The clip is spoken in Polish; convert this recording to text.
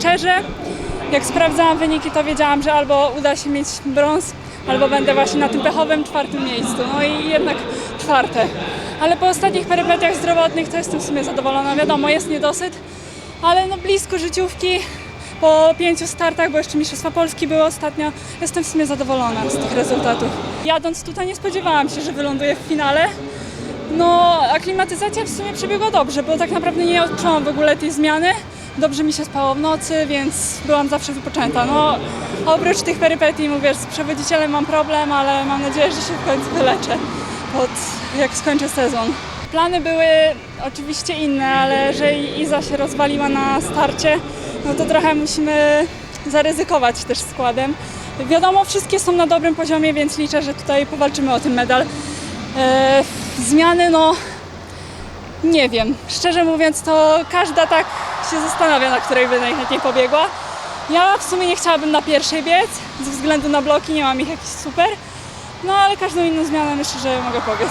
szczerze, jak sprawdzałam wyniki, to wiedziałam, że albo uda się mieć brąz, albo będę właśnie na tym pechowym czwartym miejscu. No i jednak czwarte. Ale po ostatnich perypetiach zdrowotnych to jestem w sumie zadowolona. Wiadomo, jest niedosyt, ale no blisko życiówki. Po pięciu startach, bo jeszcze Mistrzostwa Polski były ostatnio, jestem w sumie zadowolona z tych rezultatów. Jadąc tutaj nie spodziewałam się, że wyląduję w finale. No, aklimatyzacja w sumie przebiegła dobrze, bo tak naprawdę nie odczułam w ogóle tej zmiany. Dobrze mi się spało w nocy, więc byłam zawsze wypoczęta. No, oprócz tych perypetii, mówię, z przewodzicielem mam problem, ale mam nadzieję, że się w końcu wyleczę, pod, jak skończę sezon. Plany były oczywiście inne, ale że Iza się rozwaliła na starcie, no to trochę musimy zaryzykować też składem. Wiadomo, wszystkie są na dobrym poziomie, więc liczę, że tutaj powalczymy o ten medal. E, zmiany, no nie wiem. Szczerze mówiąc, to każda tak się zastanawia, na której by najchętniej pobiegła. Ja w sumie nie chciałabym na pierwszej biec, ze względu na bloki, nie mam ich jakichś super. No ale każdą inną zmianę myślę, że mogę pobiec.